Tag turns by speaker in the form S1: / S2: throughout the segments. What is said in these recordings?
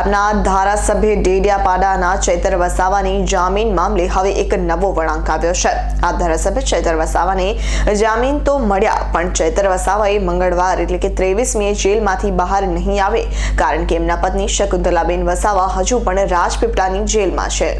S1: આપના ધારાસભ્ય ડેડિયાપાડાના ચૈતર વસાવાની જામીન મામલે હવે એક નવો વળાંક આવ્યો છે. આ ધારાસભ્ય ચૈતર વસાવાને જામીન તો મળ્યા, પણ ચૈતર વસાવાએ મંગળવાર એટલે કે ત્રેવીસમીએ જેલમાંથી બહાર નહીં આવે, કારણ કે એમના પત્ની શકુંતલાબેન વસાવા હજુ પણ રાજપીપળાની જેલમાં છે.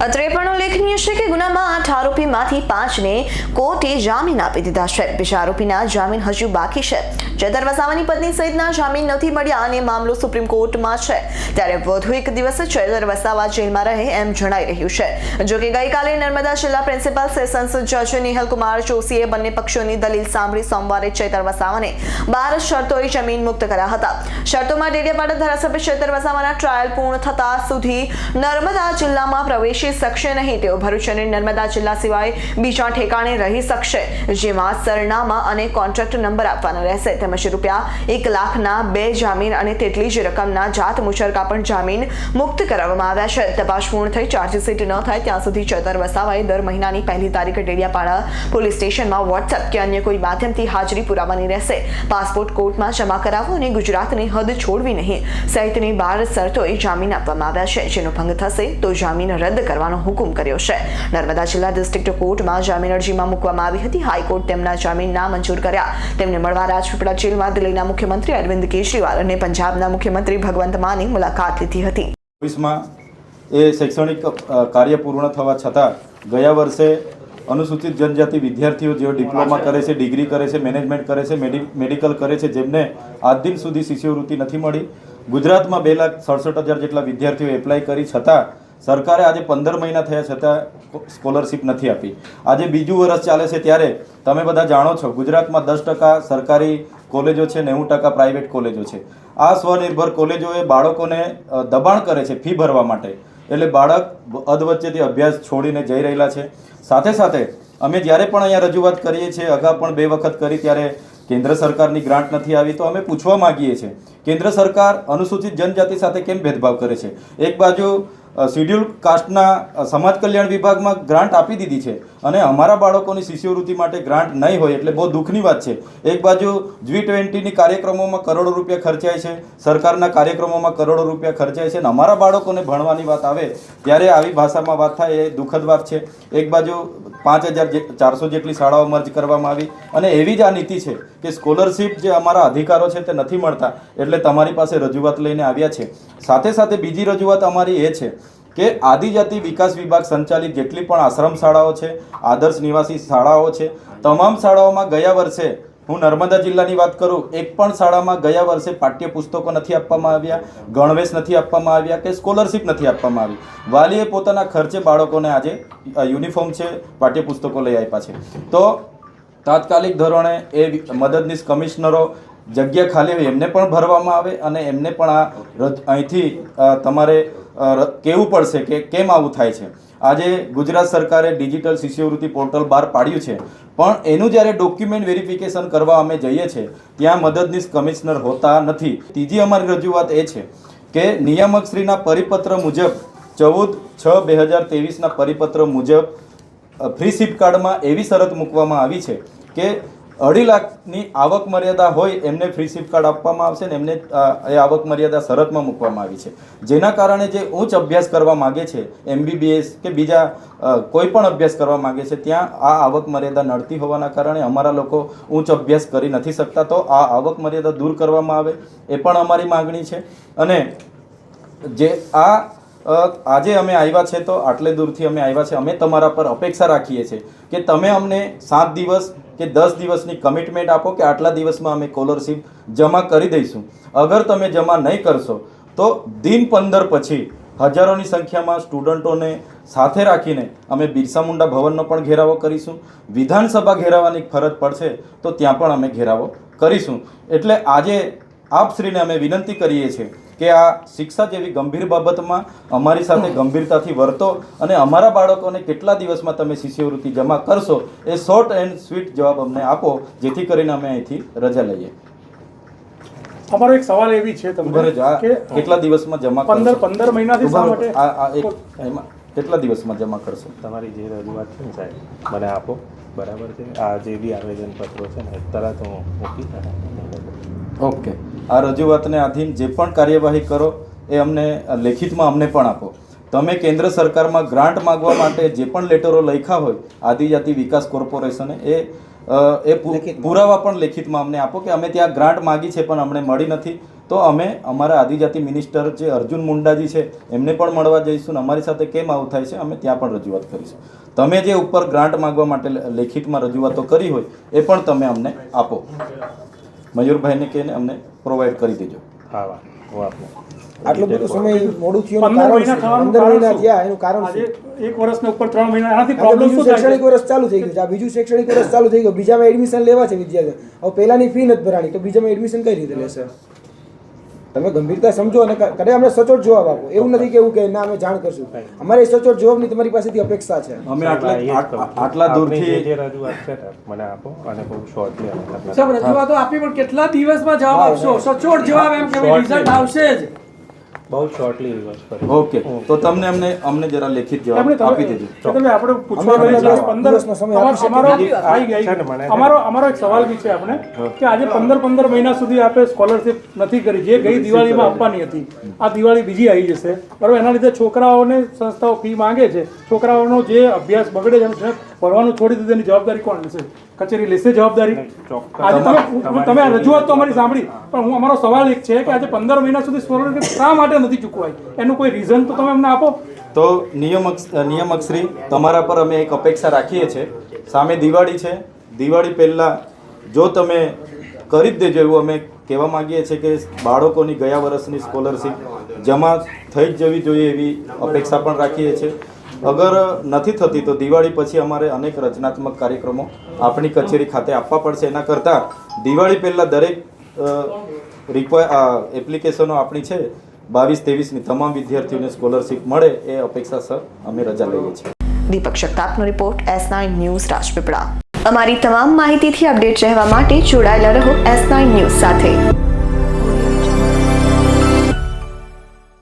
S1: અત્રે પણ ઉલ્લેખનીય છે કે ગુનામાં આઠ આરોપીમાંથી પાંચને કોર્ટે જામીન આપી દીધા છે. બીજા આરોપીના જામીન હજુ બાકી છે. ચેતર વસાવાની પત્ની સહિતના જામીન નથી મળ્યા અને મામલો સુપ્રીમ કોર્ટમાં છે. ત્યારે વધુ એક દિવસ ચેતર વસાવા જેલમાં રહે એમ જણાઈ રહ્યું છે. જોકે ગઈકાલે નર્મદા જિલ્લા પ્રિન્સિપાલ સેશન્સ જજ નિહલકુમાર જોશીએ બંને પક્ષોની દલીલ સાંભળી સોમવારે ચેતર વસાવાને બાર શરતોએ જમીન મુક્ત કર્યા હતા. શરતોમાં ડેડિયાપાડા ધારાસભ્ય ચેતર વસાવાના ટ્રાયલ પૂર્ણ થતા સુધી નર્મદા જિલ્લામાં પ્રવેશી શકશે નહીં, તેઓ ભરૂચ અને નર્મદા જિલ્લા સિવાય બીજા ઠેકાણે રહી શકશે, જેમાં સરનામા અને કોન્ટ્રાક્ટ નંબર આપવાનો રહેશે. તેમજ રૂપિયા એક લાખના બે જામીન અને તેટલી જ રકમના જાત મુચરકા પણ જામીન મુક્ત કરાવવામાં આવ્યા છે. તપાસ પૂર્ણ થઈ ચાર્જશીટ ન થાય, ત્યાં સુધી ચેતર વસાવાએ દર મહિનાની પહેલી તારીખે ડેડિયાપાડા પોલીસ સ્ટેશનમાં વોટ્સએપ કે અન્ય કોઈ માધ્યમથી હાજરી પુરાવાની રહેશે. પાસપોર્ટ કોર્ટમાં જમા કરાવવો અને ગુજરાતની હદ છોડવી નહીં. સહિતની બાર શરતોએ જામીન આપવામાં આવ્યા છે. જેનો ભંગ થશે તો જામીન રદ કરવાનો હુકમ કર્યો છે. નર્મદા જિલ્લા ડિસ્ટ્રિક્ટ કોર્ટમાં જામીન અરજીમાં મૂકવામાં આવી હતી. હાઈકોર્ટ તેમના જામીન ના મંજૂર કર્યા. તેમને મળવા રાજપીપળા જેલમાં દિલ્હીના મુખ્યમંત્રી અરવિંદ કેજરીવાલ અને પંજાબના મુખ્યમંત્રી ભગવંત માની મુલાકાત લીધી હતી.
S2: ઓફિસમાં એ શૈક્ષણિક કાર્ય પૂર્ણ થવા છતાં ગયા વર્ષે અનુસૂચિત જનજાતિ વિદ્યાર્થીઓ જેઓ ડિપ્લોમા કરે છે, ડિગ્રી કરે છે, મેનેજમેન્ટ કરે છે, મેડિ, મેડિકલ કરે છે, જેમને આજ દિન સુધી શિષ્યવૃત્તિ નથી મળી. ગુજરાતમાં બે લાખ સડસઠ હજાર જેટલા વિદ્યાર્થીઓ એપ્લાય કરી છતાં સરકારે આજે પંદર મહિના થયા છતાં સ્કોલરશિપ નથી આપી. આજે બીજું વર્ષ ચાલે છે ત્યારે તમે બધા જાણો છો, ગુજરાતમાં દસ ટકા સરકારી કોલેજો છે, નેવું ટકા પ્રાઇવેટ કોલેજો છે. આ સ્વનિર્ભર કોલેજોએ બાળકોને દબાણ કરે છે ફી ભરવા માટે. એટલે બાળક અધવચ્ચેથી અભ્યાસ છોડીને જઈ રહેલા છે. સાથે સાથે અમે જ્યારે પણ અહીંયા રજૂઆત કરીએ છીએ, અગાઉ પણ બે વખત કરી, ત્યારે કેન્દ્ર સરકારની ગ્રાન્ટ નથી આવી, તો અમે પૂછવા માંગીએ છીએ, કેન્દ્ર સરકાર અનુસૂચિત જનજાતિ સાથે કેમ ભેદભાવ કરે છે? એક બાજુ શિડ્યુલ કાસ્ટના સમાજ કલ્યાણ વિભાગમાં ગ્રાન્ટ આપી દીધી છે. અને અમારા બાળકોની શિષ્યવૃત્તિ માટે ગ્રાન્ટ નહીં હોય એટલે બહુ દુઃખની વાત છે. એક બાજુ જી ટ્વેન્ટીની કાર્યક્રમોમાં કરોડો રૂપિયા ખર્ચાય છે, સરકારના કાર્યક્રમોમાં કરોડો રૂપિયા ખર્ચાય છે અને અમારા બાળકોને ભણવાની વાત આવે, ત્યારે આવી ભાષામાં વાત થાય એ દુઃખદ વાત છે. એક બાજુ પાંચ હજાર ચારસો જેટલી શાળાઓ મર્જ કરવામાં આવી અને એવી જ આ નીતિ છે કે સ્કોલરશિપ જે અમારા અધિકારો છે તે નથી મળતા, એટલે તમારી પાસે રજૂઆત લઈને આવ્યા છે. સાથે સાથે બીજી રજૂઆત અમારી એ છે કે આદિજાતિ વિકાસ વિભાગ સંચાલિત જેટલી પણ આશ્રમ શાળાઓ છે, આદર્શ નિવાસી શાળાઓ છે, તમામ શાળાઓમાં ગયા વર્ષે હું નર્મદા જિલ્લાની વાત કરું, એક પણ શાળામાં ગયા વર્ષે પાઠ્યપુસ્તકો નથી આપવામાં આવ્યા, ગણવેશ નથી આપવામાં આવ્યા કે સ્કોલરશિપ નથી આપવામાં આવી. વાલીએ પોતાના ખર્ચે બાળકોને આજે યુનિફોર્મ છે, પાઠ્યપુસ્તકો લઈ આપ્યા છે. તો તાત્કાલિક ધોરણે એ મદદનીશ કમિશનરો જગ્યા ખાલી હોય એમને પણ ભરવામાં આવે અને એમને પણ આ અહીંથી તમારે કહેવું પડશે કે કેમ આવું થાય છે. આજે ગુજરાત સરકારે ડિજિટલ શિષ્યવૃત્તિ પોર્ટલ બહાર પાડ્યું છે. પણ એનું જ્યારે ડોક્યુમેન્ટ વેરિફિકેશન કરવા અમે જઈએ છીએ ત્યાં મદદનીશ કમિશનર હોતા નથી. ત્રીજી અમારી રજૂઆત એ છે કે નિયામકશ્રીના પરિપત્ર મુજબ, ચૌદ છ બે હજાર ત્રેવીસના પરિપત્ર મુજબ ફ્રી સિપ કાર્ડમાં એવી શરત મૂકવામાં આવી છે કે અઢી લાખની આવક મર્યાદા હોય એમને ફ્રી સિપ કાર્ડ આપવામાં આવશે ને એમને એ આવક મર્યાદા શરતમાં મૂકવામાં આવી છે. જેના કારણે જે ઉચ્ચ અભ્યાસ કરવા માગે છે, એમબીબીએસ કે બીજા કોઈ પણ અભ્યાસ કરવા માગે છે, ત્યાં આ આવક મર્યાદા નડતી હોવાના કારણે અમારા લોકો ઉચ્ચ અભ્યાસ કરી નથી શકતા, તો આ આવક મર્યાદા દૂર કરવામાં આવે, એ પણ અમારી માગણી છે. અને જે આ આજે અમે આવ્યા છે તો આટલે દૂરથી અમે આવ્યા છે. અમે તમારા પર અપેક્ષા રાખીએ છીએ કે તમે અમને સાત દિવસ કે દસ દિવસની કમિટમેન્ટ આપો કે આટલા દિવસમાં અમે સ્કોલરશીપ જમા કરી દઈશું. અગર તમે જમા નહીં કરશો, તો દિન પંદર પછી હજારોની સંખ્યામાં સ્ટુડન્ટોને સાથે રાખીને અમે બિરસા મુંડા ભવનનો પણ ઘેરાવો કરીશું. વિધાનસભા ઘેરાવાની ફરજ પડશે તો ત્યાં પણ અમે ઘેરાવો કરીશું. એટલે આજે આપશ્રીને અમે વિનંતી કરીએ છીએ કે આ શિક્ષા જેવી ગંભીર બાબતમાં અમારી સાથે ગંભીરતાથી વર્તો અને અમારા બાળકોને કેટલા દિવસમાં તમે શિષ્યવૃત્તિ જમા કરશો એ શોર્ટ એન્ડ સ્વીટ જવાબ અમને આપો જેથી કરીને અમે અહીંથી રજા લઈએ.
S3: અમારો એક સવાલ એવી છે તમને કે
S2: કેટલા દિવસમાં જમા
S3: પંદર પંદર મહિનાથી શા માટે?
S2: આ આ એક એમાં કેટલા દિવસમાં જમા કરશો?
S4: તમારી જે રજૂઆત છે ને સાહેબ મને આપો. બરાબર છે? આ જે બી આવેદનપત્રો છે ને તરત હું મૂકી
S2: ઓકે આ રજૂઆતને આધીન જે પણ કાર્યવાહી કરો એ અમને લેખિતમાં અમને પણ આપો. તમે કેન્દ્ર સરકારમાં ગ્રાન્ટ માગવા માટે જે પણ લેટરો લખ્યા હોય આદિજાતિ વિકાસ કોર્પોરેશને એ એ પુરાવા પણ લેખિતમાં અમને આપો કે અમે ત્યાં ગ્રાન્ટ માગી છે પણ અમને મળી નથી. તો અમે અમારા આદિજાતિ મિનિસ્ટર જે અર્જુન મુંડાજી છે એમને પણ મળવા જઈશું ને અમારી સાથે કેમ આવું થાય છે અમે ત્યાં પણ રજૂઆત કરીશું. તમે જે ઉપર ગ્રાન્ટ માગવા માટે લેખિતમાં રજૂઆતો કરી હોય એ પણ તમે અમને આપો. મયુરભાઈને કહીને અમને પ્રોવાઈડ કરી દેજો.
S4: હા વાત
S5: આટલો બધો સમય મોડું થયું કારણ
S3: મહિના?
S5: થયા એનું
S3: એક વર્ષને ઉપર ત્રણ મહિના એનાથી પ્રોબ્લેમ શું
S5: શૈક્ષણિક
S3: છે
S5: વર્ષ ચાલુ થઈ ગયું આ બીજું શૈક્ષણિક વર્ષ ચાલુ થઈ ગયું. બીજામાં એડમિશન લેવા છે વિદ્યાર્થીઓ. હવે પહેલાની ફી નથી ભરાણી તો બીજામાં એડમિશન કઈ રીતે લેશે? તમે ગંભીરતા સમજો અને કદાચ અમને સચોટ જવાબ આપો. એવું નથી કે એવું કે ના અમે જાણ કરશું. અમારે સચોટ જવાબની તમારી પાસેથી અપેક્ષા છે.
S2: અમે આટલા આટલા દૂરથી
S4: જે રજૂઆત છે મને આપો અને બહુ શોર્ટલી અમે તમને
S6: સાહેબ રજૂઆતો આપી પણ કેટલા દિવસમાં જવાબ આપશો? સચોટ જવાબ એમ કે રિઝલ્ટ આવશે જ.
S4: બહુ શોર્ટલી રિવર્સ કરી
S2: ઓકે તો તમને અમને અમને જરા લેખિત જવાબ આપી દેજો.
S3: તમે આપણે પૂછવા
S5: અમે
S3: ગયા છીએ
S5: દસ
S3: પંદર
S5: દિવસનો સમય
S3: અમારો આવી ગઈ. અમારો અમારો એક સવાલ બી છે આપણે કે આજે પંદર પંદર મહિના સુધી આપણે સ્કોલરશિપ નથી કરી. જે ગઈ દિવાળીમાં આપવાની હતી આ દિવાળી બીજી આવી જશે. બરાબર? એના લીધે છોકરાઓને સંસ્થાઓ ફી માંગે છે. છોકરાઓનો જે અભ્યાસ બગડે છે ભણવાનું છોડી દીધું એની જવાબદારી કોણ લેશે કચેરી લેશે જવાબદારી. આજે તમે તમે આ રજૂઆત તો અમારી સાંભળી પણ હું અમારો સવાલ એક છે કે આજે પંદર મહિના સુધી સ્કોલરશિપ શા માટે નથી ચૂકવાય? એનું કોઈ રીઝન તો તમે અમને આપો.
S2: તો નિયમક નિયમકશ્રી તમારા પર અમે એક અપેક્ષા રાખીએ છીએ. સામે દિવાળી છે. દિવાળી પહેલાં જો તમે કરી જ દેજો એવું અમે કહેવા માંગીએ છીએ કે બાળકોની ગયા વર્ષની સ્કોલરશીપ જમા થઈ જ જવી જોઈએ એવી અપેક્ષા પણ રાખીએ છીએ. અગર નથી થતી તો દિવાળી પછી અમારે અનેક રચનાત્મક કાર્યક્રમો આપણી કચેરી ખાતે આપવા પડશે. એના કરતાં દિવાળી પહેલાં દરેક રિક્વાય એપ્લિકેશનો આપણી છે. બાવીસ, ત્રેવીસની તમામ વિદ્યાર્થીઓને સ્કોલરશિપ મળે એ અપેક્ષા સર અમે રજા લઈએ છીએ.
S1: Deepak શક્તાપનો report S nine news Rajpipla. અમારી તમામ માહિતીથી અપડેટ રહેવા માટે જોડાયેલા રહો એસ નાઇન ન્યૂઝ સાથે.